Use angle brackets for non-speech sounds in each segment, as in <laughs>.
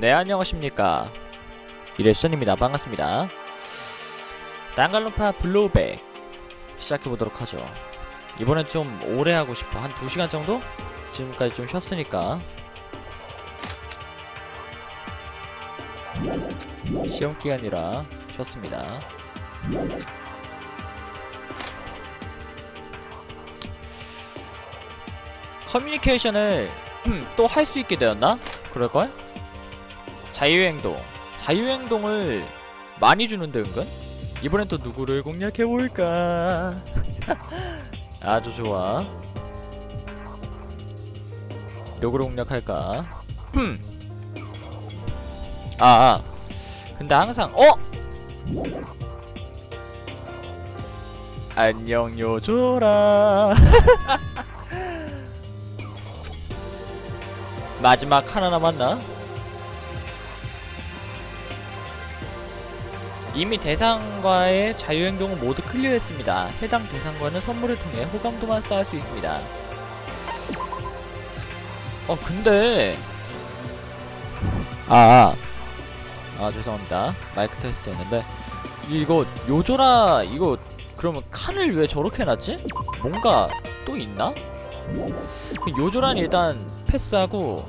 네 안녕하십니까. 이레션입니다. 반갑습니다. 단갈론파 블루백 시작해보도록 하죠. 이번엔 좀 오래 하고 싶어. 한 2시간 정도? 지금까지 좀 쉬었으니까. 시험 기간이라 쉬었습니다. 커뮤니케이션을 또 할 수 있게 되었나? 그럴걸? 자유행동 자유행동을 많이 주는데 은근? 이번엔 또 누구를 공략해볼까 <laughs> 아주 좋아 누구를 공략할까 흠. 아, 아 근데 항상 어? 안녕 요조라 <laughs> 마지막 하나 남았나? 이미 대상과의 자유행동을 모두 클리어했습니다. 해당 대상과는 선물을 통해 호감도만 쌓을 수 있습니다. 어 근데 아, 아, 아 죄송합니다. 마이크 테스트 했는데 이거 요조라 이거 그러면 칸을 왜 저렇게 해놨지? 뭔가 또 있나? 그 요조란 일단 패스하고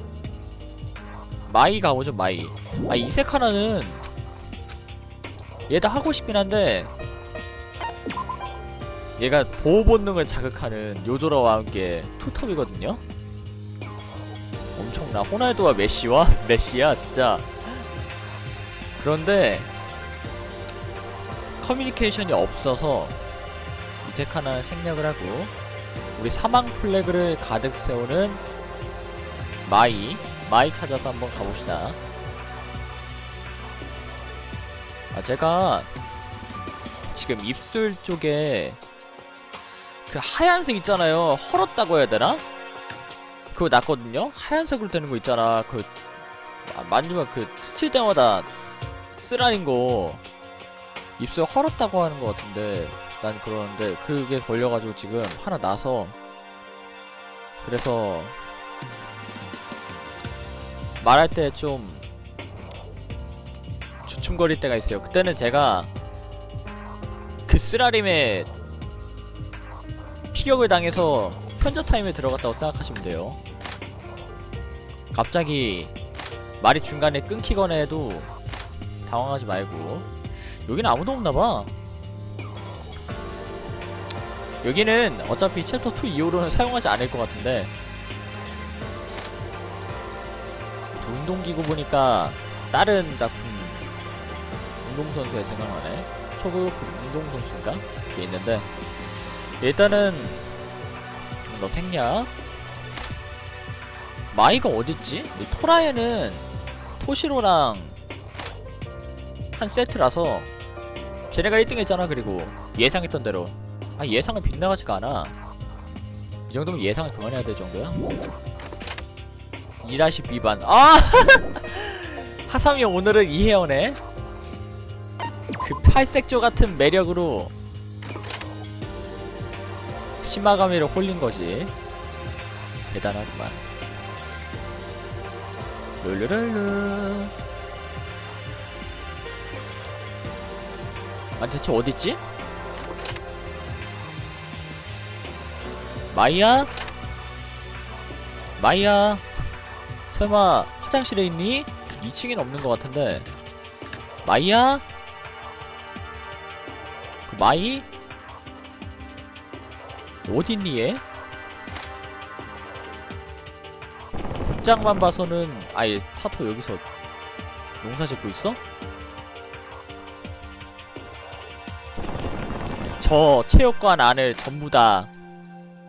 마이 가보죠 마이 아 이색 하나는 얘다 하고 싶긴 한데 얘가 보호 본능을 자극하는 요조라와 함께 투톱이거든요. 엄청나 호날두와 메시와 <laughs> 메시야 진짜. 그런데 커뮤니케이션이 없어서 이색 하나 생략을 하고 우리 사망 플래그를 가득 세우는 마이 마이 찾아서 한번 가봅시다 아 제가 지금 입술 쪽에 그 하얀색 있잖아요 헐었다고 해야 되나? 그거 났거든요? 하얀색으로 되는 거 있잖아 그 아, 만지면 그 스칠 때마다 쓰라린 거 입술 헐었다고 하는 거 같은데 난 그러는데 그게 걸려가지고 지금 하나 나서 그래서 말할 때 좀 주춤거릴 때가 있어요. 그때는 제가 그 쓰라림에 피격을 당해서 편저 타임에 들어갔다고 생각하시면 돼요. 갑자기 말이 중간에 끊기거나 해도 당황하지 말고 여기는 아무도 없나봐. 여기는 어차피 챕터 2 이후로는 사용하지 않을 것 같은데 운동기구 보니까 다른 작품 운동선수의 생각나네 초급 운동선수인가? 그게 있는데 일단은 너 생략. 마이가 어딨지? 이 토라에는 토시로랑 한 세트라서 쟤네가 1등 했잖아 그리고 예상했던 대로. 아 예상은 빗나가지가 않아. 이 정도면 예상을 그만해야 될 정도야? 2-2반. 아! <laughs> 하삼이 오늘은 그 팔색조 같은 매력으로 시마가미를 홀린 거지 대단하구만 룰루룰루 아 대체 어딨지? 마이야? 마이야? 설마 화장실에 있니? 2층엔 없는 것 같은데 마이야? 그 마이? 어디 있니 얘? 복장만 봐서는 아예 타토 여기서 농사 짓고 있어? 저 체육관 안을 전부 다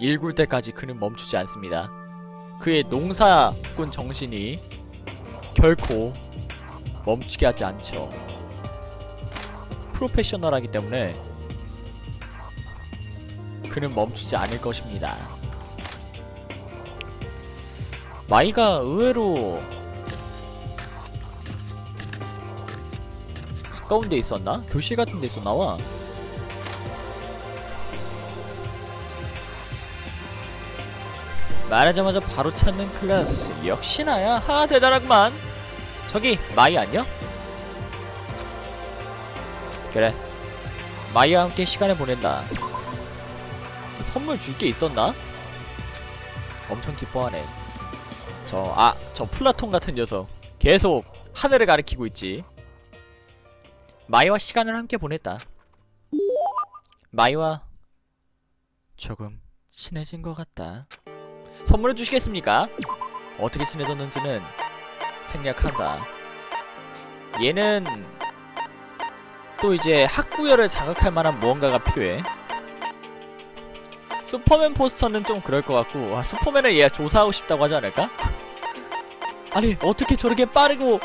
일굴 때까지 그는 멈추지 않습니다. 그의 농사꾼 정신이 결코 멈추게 하지 않죠. 프로페셔널하기 때문에 그는 멈추지 않을 것입니다. 마이가 의외로 가까운 데 있었나? 교실 같은 데 있었나 와. 말하자마자 바로 찾는 클래스 역시나야 하 대단하구만 저기 마이 안녕? 그래 마이와 함께 시간을 보낸다 선물 줄 게 있었나? 엄청 기뻐하네. 저 아 저 플라톤 같은 녀석. 계속 하늘을 가리키고 있지. 마이와 시간을 함께 보냈다. 마이와 조금 친해진 것 같다. 선물을 주시겠습니까? 어떻게 친해졌는지는 생략한다. 얘는 또 이제 학구열을 자극할 만한 무언가가 필요해 슈퍼맨 포스터는 좀 그럴 것 같고 아, 슈퍼맨은 얘가 조사하고 싶다고 하지 않을까? 아니 어떻게 저렇게 빠르고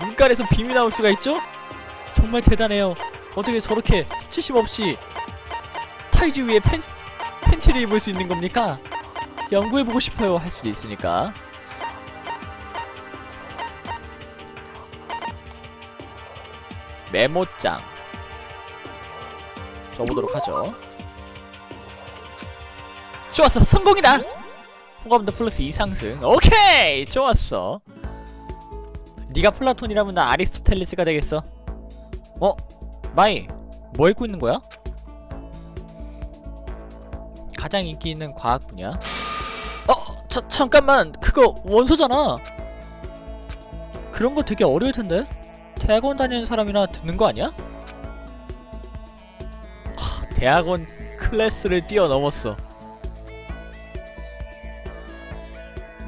눈깔에서 빔이 나올 수가 있죠? 정말 대단해요 어떻게 저렇게 수치심 없이 타이즈 위에 팬, 팬티를 입을 수 있는 겁니까? 연구해보고 싶어요 할 수도 있으니까 메모장 써보도록 하죠 좋았어. 성공이다. 호감도 플러스 2상승. 오케이! 좋았어. 네가 플라톤이라면 나 아리스토텔레스가 되겠어. 어? 마이 뭐 읽고 있는 거야? 가장 인기 있는 과학 분야? 어? 자, 잠깐만. 그거 원서잖아. 그런 거 되게 어려울 텐데? 대학원 다니는 사람이나 듣는 거 아니야? 하, 대학원 클래스를 뛰어넘었어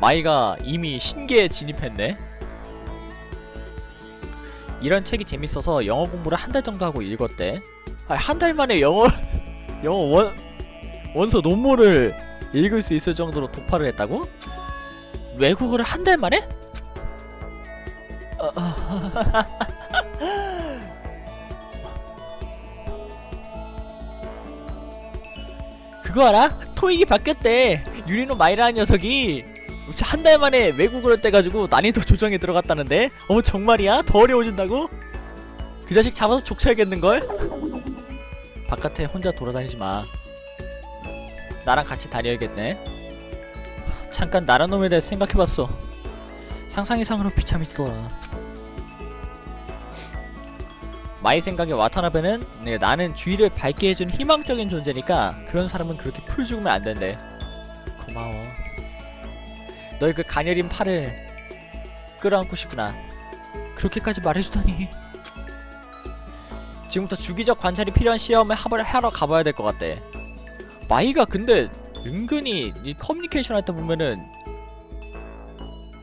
마이가 이미 신계에 진입했네 이런 책이 재밌어서 영어 공부를 한 달 정도 하고 읽었대 아, 한달 만에 영어 <laughs> 영어 원 원서 논문을 읽을 수 있을 정도로 독파를 했다고? 외국어를 한 달 만에? 어, <laughs> 그거 알아? 토익이 바뀌었대. 유리노 마이라는 녀석이 한 달 만에 외국어를 떼가지고 난이도 <laughs> 조정에 들어갔다는데? 어 정말이야? 더 어려워진다고? 그 자식 잡아서 족쳐야겠는걸? 바깥에 혼자 돌아다니지 마. 나랑 같이 다녀야겠네. 잠깐 나란 놈에 대해 생각해봤어. 상상 이상으로 비참해지더라. 마이 생각에 와타나베는 네, 나는 주위를 밝게 해준 희망적인 존재니까 그런 사람은 그렇게 풀 죽으면 안 된대. 고마워. 너의 그 가녀린 팔을 끌어안고 싶구나. 그렇게까지 말해주다니. 지금부터 주기적 관찰이 필요한 시험을 하러, 하러 가봐야 될 것 같대. 마이가 근데 은근히 이 커뮤니케이션 할 때 보면은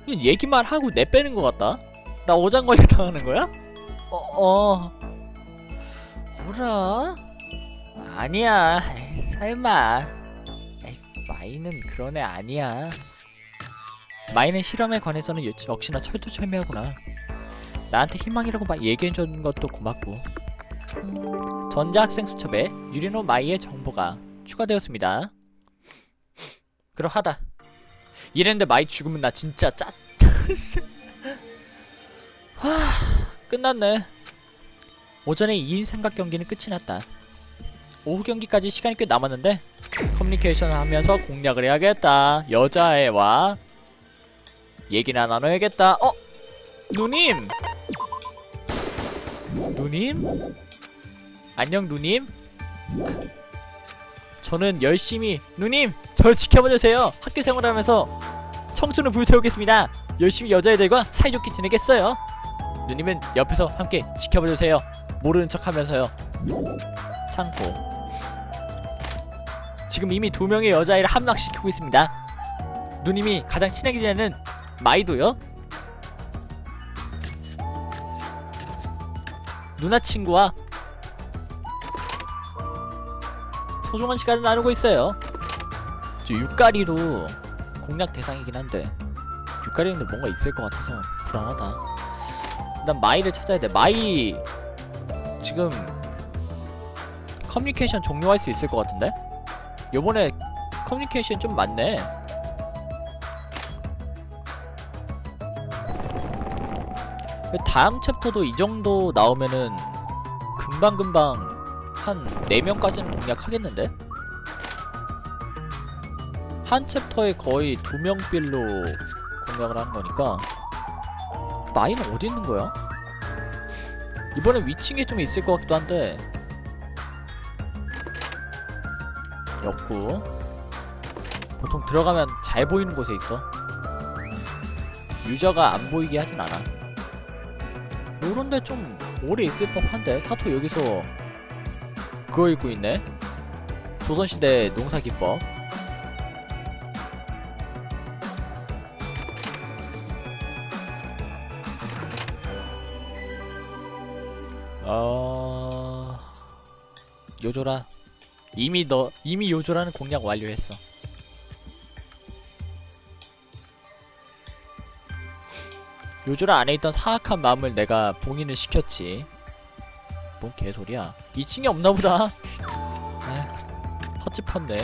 얘기만 하고 내빼는 것 같다. 나 오장관리 <laughs> 당하는 거야? 어, 어. 뭐라? 아니야. 설마. 마이는 그런 애 아니야. 마이는 실험에 관해서는 여- 역시나 철두철미하구나. 나한테 희망이라고 막 얘기해준 것도 고맙고. 전자학생 수첩에 유리노 마이의 정보가 추가되었습니다. 그러하다. 이랬는데 마이 죽으면 나 진짜 짜. 하, 끝났네. 오전에 2인 삼각 경기는 끝이 났다. 오후 경기까지 시간이 꽤 남았는데 커뮤니케이션을 하면서 공략을 해야겠다. 여자애와 얘기나 나눠야겠다. 어? 누님! 누님? 안녕 누님? 저는 열심히 누님! 절 지켜봐주세요. 학교 생활하면서 청춘을 불태우겠습니다. 열심히 여자애들과 사이좋게 지내겠어요. 누님은 옆에서 함께 지켜봐주세요. 모르는 척하면서요. 참고. 지금 이미 두 명의 여자아이를 함락시키고 있습니다. 누님이 가장 친하게 지내는 마이도요. 누나 친구와 소중한 시간을 나누고 있어요. 저 육가리로 공략 대상이긴 한데 육가리는 뭔가 있을 것 같아서 불안하다. 난 마이를 찾아야 돼. 마이 지금 커뮤니케이션 종료할 수 있을 것 같은데? 요번에 커뮤니케이션 좀 많네. 다음 챕터도 이 정도 나오면은 금방금방 한 4명까지는 공략하겠는데? 한 챕터에 거의 2명 빌로 공략을 하는 거니까 마이는 어디 있는 거야? 이번엔 위층에 좀 있을 것 같기도 한데 없고 보통 들어가면 잘 보이는 곳에 있어 유저가 안 보이게 하진 않아 요런데 좀 오래 있을 법한데? 타토 여기서 그거 입고 있네. 조선시대 농사기법. 어... 요조라. 이미 너 이미 요조라는 공략 완료했어 요조라 안에 있던 사악한 마음을 내가 봉인을 시켰지. 뭔 개소리야. 2층에 없나보다. 헛짚었네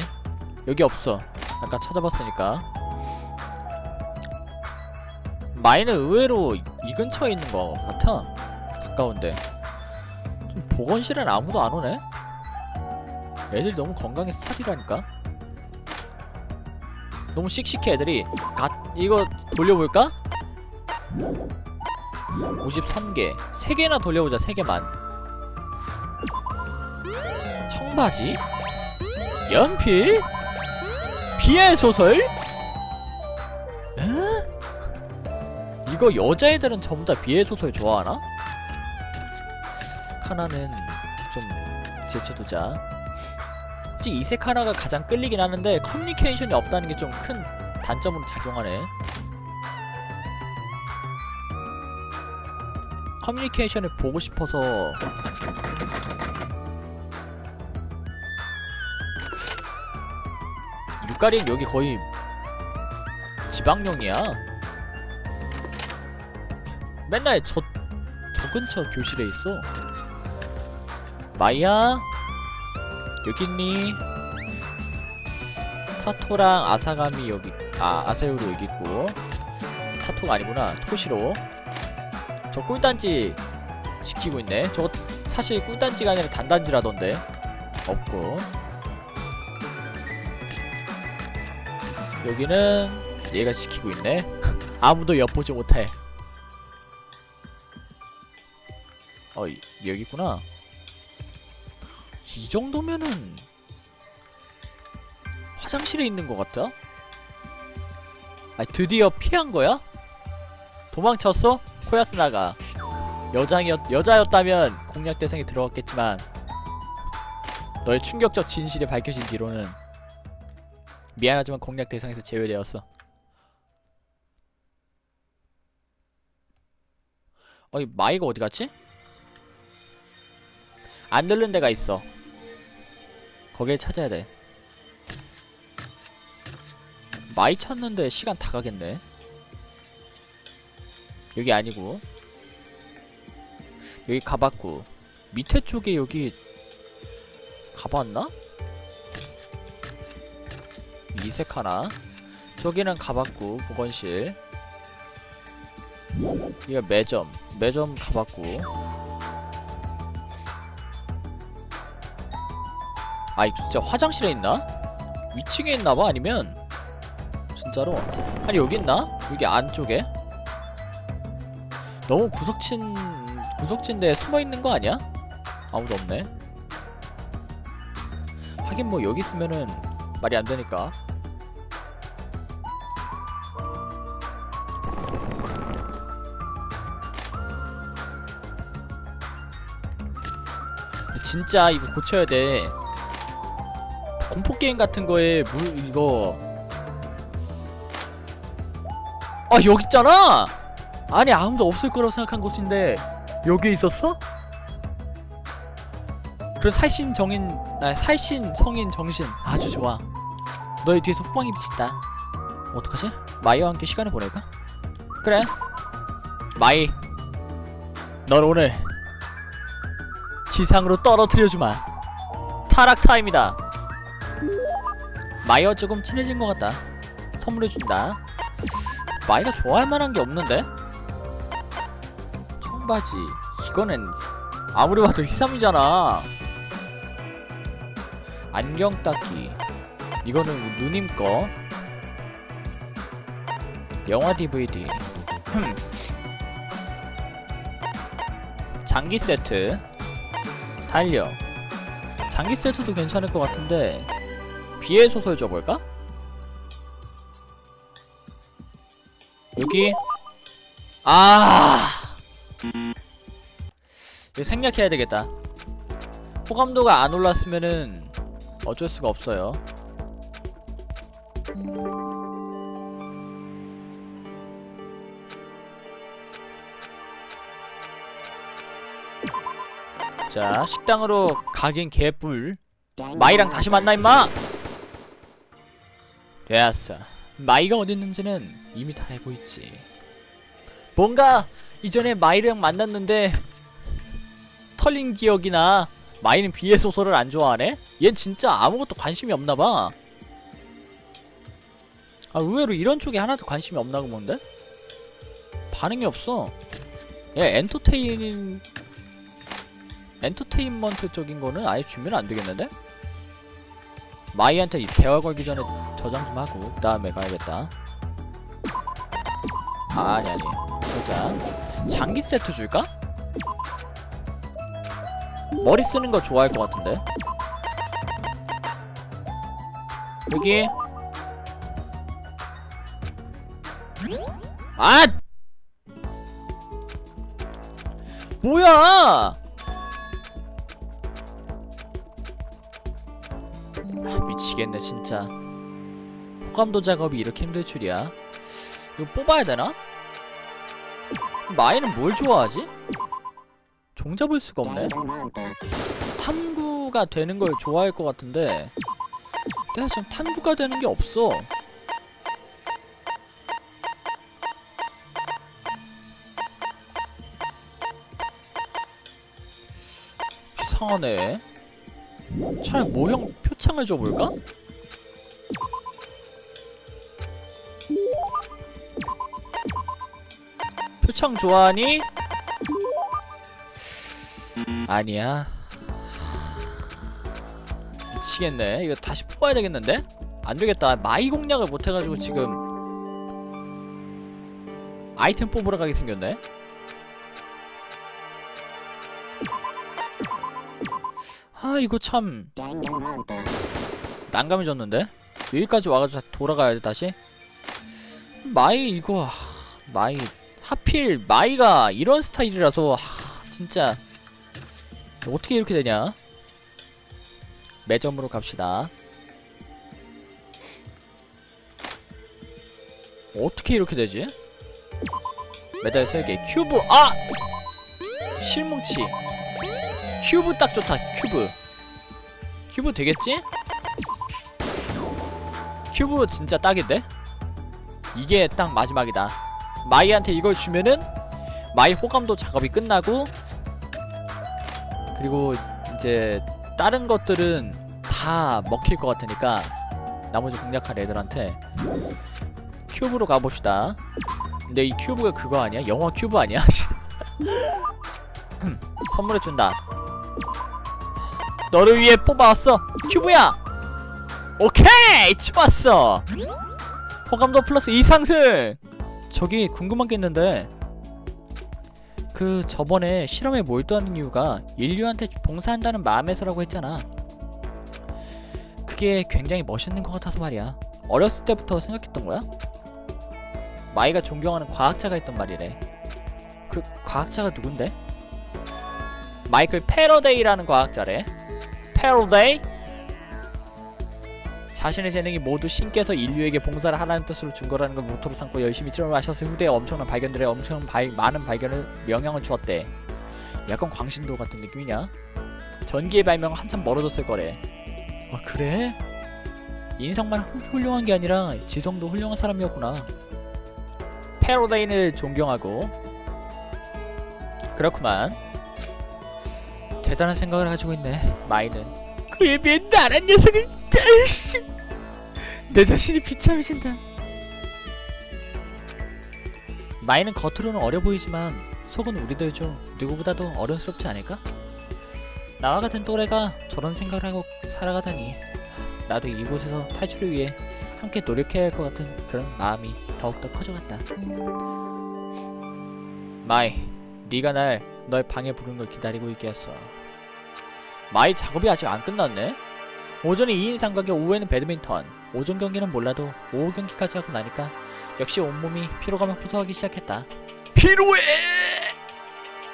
여기 없어. 아까 찾아봤으니까. 마이는 의외로 이 근처에 있는 거 같아. 가까운데. 좀 보건실엔 아무도 안 오네? 애들이 너무 건강해서 살이라니까? 너무 씩씩해 애들이. 갓 이거 돌려볼까? 53개 3개나 돌려보자 3개만 청바지? 연필? 비의 소설? 에? 이거 여자애들은 전부 다 비의 소설 좋아하나? 카나는 좀 제쳐두자 이색 하나가 가장 끌리긴 하는데 커뮤니케이션이 없다는 게 좀 큰 단점으로 작용하네 커뮤니케이션을 보고 싶어서. 육가리는 여기 거의 지방령이야. 맨날 저, 저 근처 교실에 있어. 마이야? 여기 있니? 타토랑 아사가미 여기 아 아사요로 여기 있고. 타토가 아니구나. 토시로 저 꿀단지 지키고 있네 저거 사실 꿀단지가 아니라 단단지라던데 없고 여기는 얘가 지키고 있네 <laughs> 아무도 엿보지 못해 어 이- 여기 있구나 이 정도면은 화장실에 있는 것 같다? 아 드디어 피한 거야? 도망쳤어? 코야스나가 여장이었 여자였다면 공략 대상에 들어갔겠지만 너의 충격적 진실이 밝혀진 뒤로는 미안하지만 공략 대상에서 제외되었어. 어이 마이가 어디 갔지? 안 들른 데가 있어. 거길 찾아야 돼. 마이 찾는데 시간 다 가겠네. 여기 아니고. 여기 가봤고. 밑에 쪽에 여기 가봤나? 이색 하나? 저기는 가봤고 보건실. 이거 매점. 매점 가봤고. 아 이거 진짜 화장실에 있나? 위층에 있나봐? 아니면 진짜로? 아니 여기 있나? 여기 안쪽에 너무 구석진 구석진데 숨어 있는 거 아니야? 아무도 없네. 하긴 뭐 여기 있으면은 말이 안 되니까. 진짜 이거 고쳐야 돼. 공포 게임 같은 거에 물 이거 아 여기 있잖아. 아니 아무도 없을 거라고 생각한 곳인데 여기 있었어? 그럼 살신 정인 아 살신 성인 정신 아주 좋아 너의 뒤에서 후광이 비친다 어떡하지? 마이와 함께 시간을 보낼까? 그래 마이 넌 오늘 지상으로 떨어뜨려주마 타락 타임이다 마이와 조금 친해진 것 같다 선물해준다 마이가 좋아할 만한 게 없는데? 청바지. 이거는 아무리 봐도 희삼이잖아. 안경 닦기. 이거는 누님 거. 영화 DVD 흠. 장기 세트. 달력 장기 세트도 괜찮을 것 같은데 비의 소설 줘볼까? 여기. 아 생략해야 되겠다. 호감도가 안 올랐으면은 어쩔 수가 없어요. 자 식당으로 가긴 개뿔. 마이랑 다시 만나 임마! 됐어. 마이가 어디 있는지는 이미 다 알고 있지. 뭔가 이전에 마이랑 만났는데 털린 기억이나 마이는 비의 소설을 안 좋아하네? 얜 진짜 아무것도 관심이 없나봐 아 의외로 이런 쪽에 하나도 관심이 없나고 뭔데? 반응이 없어 얘 엔터테인 엔터테인먼트 쪽인 거는 아예 주면 안 되겠는데? 마이한테 이 대화 걸기 전에 저장 좀 하고 그 다음에 가야겠다. 아, 아니 아니. 저장. 장기 세트 줄까? 머리 쓰는 거 좋아할 것 같은데. 여기. 아! 뭐야! 아, 미치겠네 진짜 호감도 작업이 이렇게 힘들 줄이야 이거 뽑아야 되나? 마이는 뭘 좋아하지? 종잡을 수가 없네 탐구가 되는 걸 좋아할 것 같은데 내가 지금 탐구가 되는 게 없어 이상하네 차라리 모형 표창을 줘볼까? 표창 좋아하니? 아니야 미치겠네 이거 다시 뽑아야 되겠는데? 안되겠다 마이 공략을 못해가지고 지금 아이템 뽑으러 가게 생겼네 아 이거 참 난감이 졌는데? 여기까지 와가지고 다 돌아가야 돼 다시? 마이 이거 하, 마이 하필 마이가 이런 스타일이라서 하, 진짜 어떻게 이렇게 되냐? 매점으로 갑시다. 어떻게 이렇게 되지? 메달 3개 큐브 아! 실뭉치 큐브 딱 좋다 큐브 큐브 되겠지? 큐브 진짜 딱인데? 이게 딱 마지막이다 마이한테 이걸 주면은 마이 호감도 작업이 끝나고 그리고 이제 다른 것들은 다 먹힐 것 같으니까 나머지 공략할 애들한테 큐브로 가봅시다. 근데 이 큐브가 그거 아니야? 영화 큐브 아니야? <laughs> 음, 선물해 준다. 너를 위해 뽑아왔어. 큐브야! 오케이! 집었어! 호감도 플러스 2상승 저기 궁금한 게 있는데 그 저번에 실험에 몰두하는 이유가 인류한테 봉사한다는 마음에서라고 했잖아 그게 굉장히 멋있는 것 같아서 말이야 어렸을 때부터 생각했던 거야? 마이가 존경하는 과학자가 있단 말이래 그 과학자가 누군데? 마이클 패러데이라는 과학자래 패러데이? 자신의 재능이 모두 신께서 인류에게 봉사를 하라는 뜻으로 준 거라는 걸 모토로 삼고 열심히 찌를 마셔서 후대에 엄청난 발견들에 엄청 발, 많은 발견을 영향을 주었대. 약간 광신도 같은 느낌이냐? 전기의 발명 한참 멀어졌을 거래. 아 그래? 인성만 훌- 훌륭한 게 아니라 지성도 훌륭한 사람이었구나. 패러데인을 존경하고 그렇구만. 대단한 생각을 가지고 있네. 마이는. 비해 나란 녀석은 진짜 씨. 내 자신이 비참해진다. 마이는 겉으로는 어려 보이지만 속은 우리들 중 누구보다도 어른스럽지 않을까? 나와 같은 또래가 저런 생각을 하고 살아가다니 나도 이곳에서 탈출을 위해 함께 노력해야 할 것 같은 그런 마음이 더욱더 커져갔다. 마이, 네가 날 너의 방에 부르는 걸 기다리고 있겠어. 마이 작업이 아직 안 끝났네. 오전에 2인 삼각에 오후에는 배드민턴. 오전 경기는 몰라도 오후 경기까지 하고 나니까 역시 온몸이 피로감을 호소하기 시작했다. 피로해!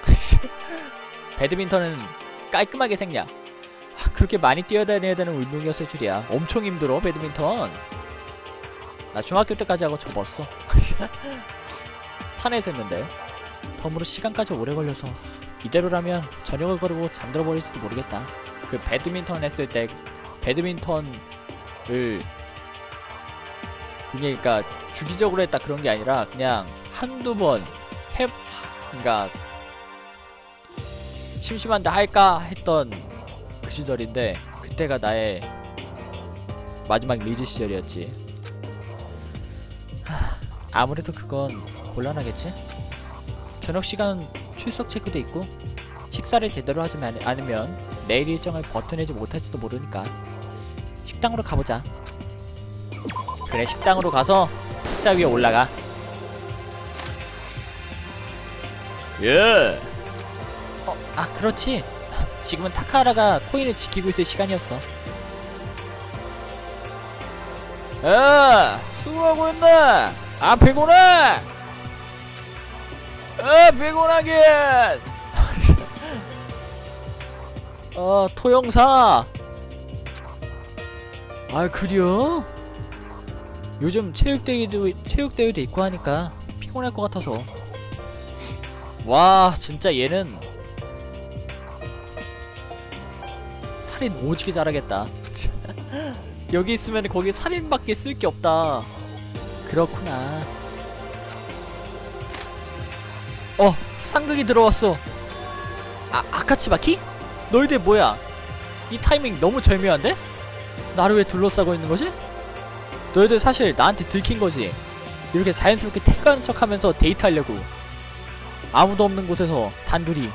<laughs> 배드민턴은 깔끔하게 생략. 아, 그렇게 많이 뛰어다녀야 되는 운동이었을 줄이야. 엄청 힘들어 배드민턴. 나 중학교 때까지 하고 접었어. <laughs> 산에서 했는데 덤으로 시간까지 오래 걸려서 이대로라면 저녁을 거르고 잠들어 버릴지도 모르겠다. 그 배드민턴 했을 때 배드민턴을 그러니까 주기적으로 했다 그런 게 아니라 그냥 한두 번 해, 그러니까 심심한데 할까 했던 그 시절인데 그때가 나의 마지막 리즈 시절이었지. 하, 아무래도 그건 곤란하겠지? 저녁 시간 출석 체크도 있고 식사를 제대로 하지 마- 않으면 내일 일정을 버텨내지 못할지도 모르니까 식당으로 가보자. 그래 식당으로 가서 탁자 위에 올라가. 예. 어, 아 그렇지. 지금은 타카하라가 코인을 지키고 있을 시간이었어. 야, 수고하고 있네. 아 피곤해. 아 피곤하긴. <laughs> 어 토영사. 아 그래요? 요즘 체육대회도 체육대회도 있고 하니까 피곤할 것 같아서. 와 진짜 얘는 살인 오지게 잘하겠다. <laughs> 여기 있으면 거기 살인밖에 쓸 게 없다. 그렇구나. 어, 상극이 들어왔어. 아, 아카치바키? 너희들 뭐야? 이 타이밍 너무 절묘한데? 나를 왜 둘러싸고 있는 거지? 너희들 사실 나한테 들킨 거지. 이렇게 자연스럽게 태그하는 척 하면서 데이트하려고. 아무도 없는 곳에서 단둘이.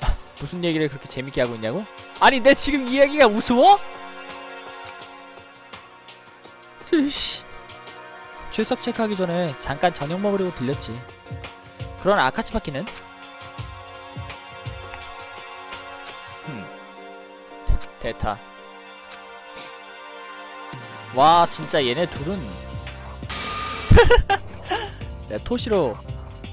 아, <laughs> 무슨 얘기를 그렇게 재밌게 하고 있냐고? 아니 내 지금 이야기가 우스워? 으씨. 출석 체크하기 전에 잠깐 저녁 먹으려고 들렸지. 그런 아카츠바키는? 음. 대타. 와 진짜 얘네 둘은 <laughs> 야 토시로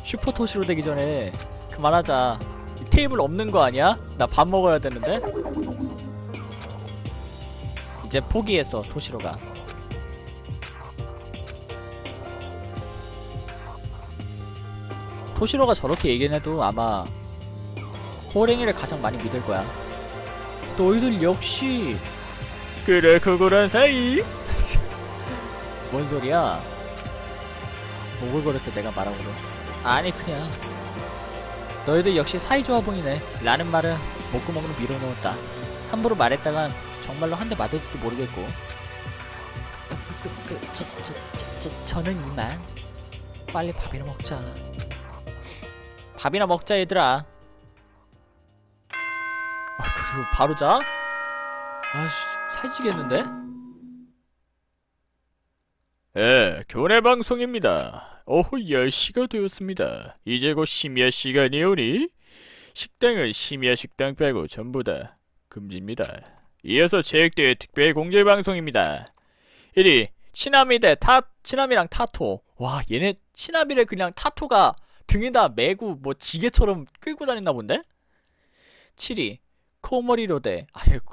슈퍼 토시로 되기 전에 그만하자. 이 테이블 없는 거 아니야? 나 밥 먹어야 되는데. 이제 포기했어 토시로가. 토시로가 저렇게 얘기해도 아마 호랭이를 가장 많이 믿을 거야. 너희들 역시 그래 그거란 사이. 뭔 소리야? 오글거렸다 내가 말하고도. 아니 그냥 너희들 역시 사이 좋아 보이네. 라는 말은 목구멍으로 밀어넣었다. 함부로 말했다간 정말로 한 대 맞을지도 모르겠고. 그, 그, 그, 저, 저, 저, 저, 저는 이만. 빨리 밥이나 먹자. 밥이나 먹자 얘들아. 아 그리고 바로 자? 아씨 살찌겠는데? 예, 교내 방송입니다. 오후 10시가 되었습니다. 이제 곧 심야 시간이 오니 식당은 심야 식당 빼고 전부 다 금지입니다. 이어서 체육대회 특별 공개 방송입니다. 1위 치나미 대 타, 치나미랑 타토. 와 얘네 치나미를 그냥 타토가 등에다 메고 뭐 지게처럼 끌고 다닌다 본데? 7위 코머리로 대. 아이고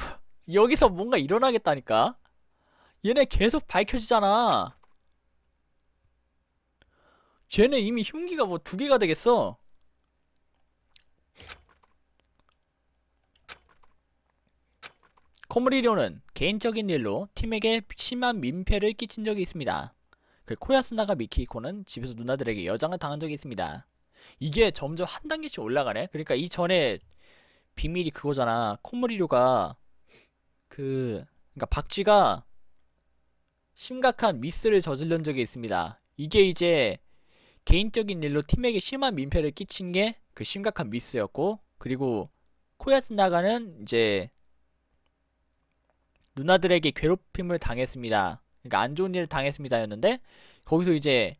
여기서 뭔가 일어나겠다니까? 얘네 계속 밝혀지잖아. 쟤네 이미 흉기가 뭐 두 개가 되겠어. 코머리로는 개인적인 일로 팀에게 심한 민폐를 끼친 적이 있습니다 그 코야스나가 미키코는 집에서 누나들에게 여장을 당한 적이 있습니다. 이게 점점 한 단계씩 올라가네. 그러니까 이 전에 비밀이 그거잖아. 콧물이료가 그 그러니까 박쥐가 심각한 미스를 저지른 적이 있습니다. 이게 이제 개인적인 일로 팀에게 심한 민폐를 끼친 게 그 심각한 미스였고 그리고 코야스나가는 이제 누나들에게 괴롭힘을 당했습니다. 그러니까 안 좋은 일을 당했습니다였는데 거기서 이제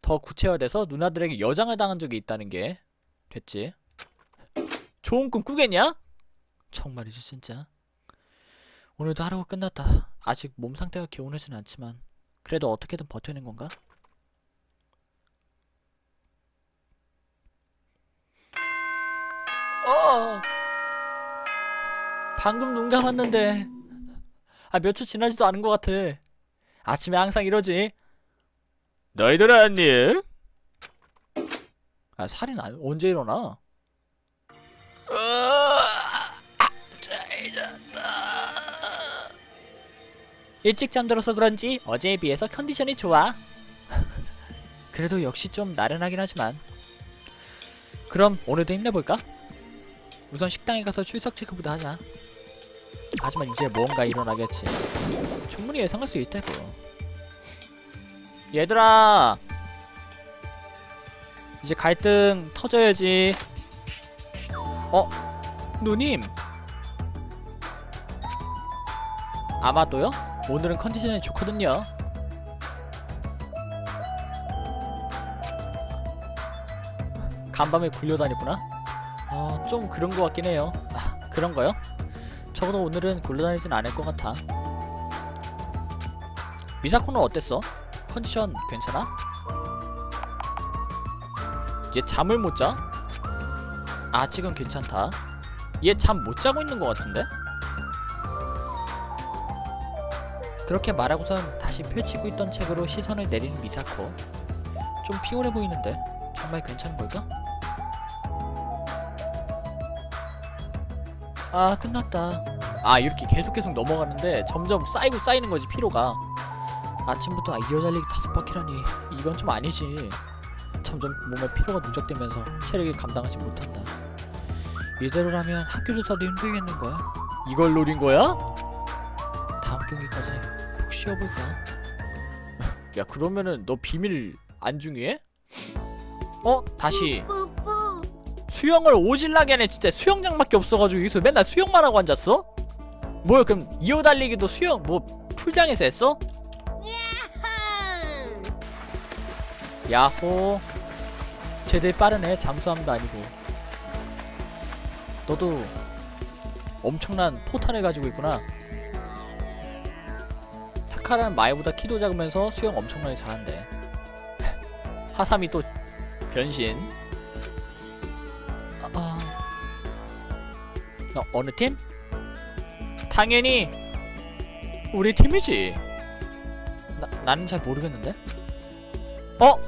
더 구체화돼서 누나들에게 여장을 당한 적이 있다는 게 됐지. 좋은 꿈 꾸겠냐? 정말이지 진짜. 오늘도 하루가 끝났다. 아직 몸 상태가 개운하진 않지만 그래도 어떻게든 버텨낸 건가? 어. 방금 눈 감았는데 아 며칠 지나지도 않은 것 같아. 아침에 항상 이러지. 너희들 안녕? 아 살인 안, 언제 일어나? 일찍 잠들어서 그런지 어제에 비해서 컨디션이 좋아. <laughs> 그래도 역시 좀 나른하긴 하지만. 그럼 오늘도 힘내볼까? 우선 식당에 가서 출석 체크부터 하자. 하지만 이제 무언가 일어나겠지. 충분히 예상할 수 있다고. 얘들아! 이제 갈등 터져야지. 어? 누님! 아마도요? 오늘은 컨디션이 좋거든요. 간밤에 굴려다니구나? 어, 좀 그런 것 같긴 해요. 아, 그런 거요? 적어도 오늘은 굴러다니진 않을 것 같아. 미사코는 어땠어? 컨디션 괜찮아? 얘 잠을 못 자? 아직은 괜찮다. 얘 잠 못 자고 있는 것 같은데? 그렇게 말하고선 다시 펼치고 있던 책으로 시선을 내리는 미사코. 좀 피곤해 보이는데 정말 괜찮은 걸까? 아 끝났다. 아 이렇게 계속 계속 넘어가는데 점점 쌓이고 쌓이는 거지 피로가. 아침부터 이어달리기 바퀴라니 이건 좀 아니지. 점점 몸에 피로가 누적되면서 체력이 감당하지 못한다. 이대로라면 학교 조사도 힘들겠는 거야. 이걸 노린 거야? 다음 경기까지 푹 쉬어볼까? <laughs> 야 그러면은 너 비밀 안 중요해? 어 다시 수영을 오질나게 하네 진짜 수영장밖에 없어가지고 여기서 맨날 수영만 하고 앉았어? 뭐야 그럼 이어 달리기도 수영 뭐 풀장에서 했어? 야호. 쟤들 빠르네. 잠수함도 아니고. 너도 엄청난 포탄을 가지고 있구나. 타카라는 마이보다 키도 작으면서 수영 엄청나게 잘한대. <laughs> 하삼이 또 변신. 아, 아. 어, 어느 팀? 당연히 우리 팀이지. 나, 나는 잘 모르겠는데 어?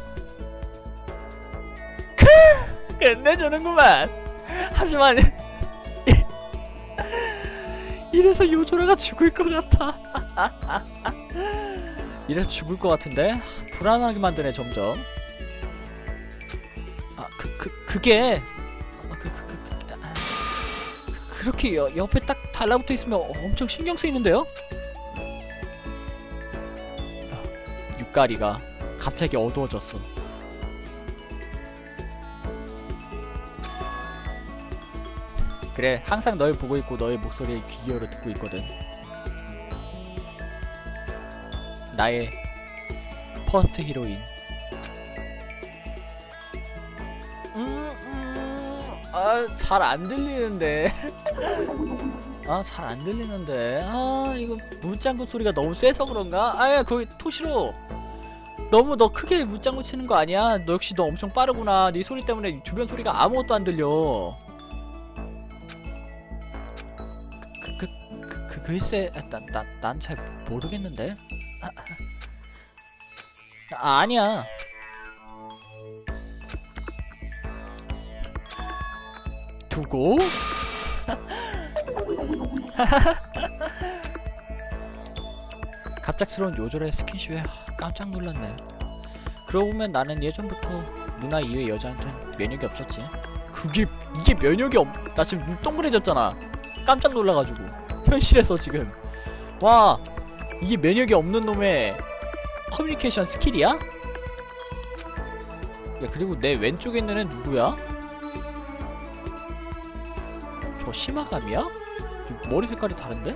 크! 끝내주는구만 하지만 이래서 요조라가 죽을 것 같아 <laughs> 이래서 죽을 것 같은데 불안하게 만드네 점점 아그그 그, 게 아, 그, 그, 그, 그, 아, 그- 그렇게 여, 옆에 딱 달라붙어 있으면 엄청 신경 쓰이는데요? 아, 육가리가 갑자기 어두워졌어. 그래, 항상 널 보고 있고 너의 목소리에 귀 기울여 듣고 있거든. 나의 퍼스트 히로인. 음, 음, 아, 잘 안 들리는데. <laughs> 아, 잘 안 들리는데. 아, 이거 물장구 소리가 너무 세서 그런가? 아야, 거기 토시로. 너무 너 크게 물장구 치는 거 아니야? 너 역시 너 엄청 빠르구나. 네 소리 때문에 주변 소리가 아무것도 안 들려. 그, 그, 그, 그 글쎄, 난난 잘 모르겠는데. 아, 아, 아니야. 두고 <laughs> 갑작스러운 요절의 스킨십에 깜짝 놀랐네. 그러고 보면 나는 예전부터 누나 이외 여자한텐 면역이 없었지. 그게 이게 면역이 없. 나 지금 눈 동그래졌잖아. 깜짝 놀라가지고 현실에서 지금 와 이게 면역이 없는 놈의 커뮤니케이션 스킬이야? 야 그리고 내 왼쪽에 있는 애 누구야? 저 시마감이야? 머리 색깔이 다른데?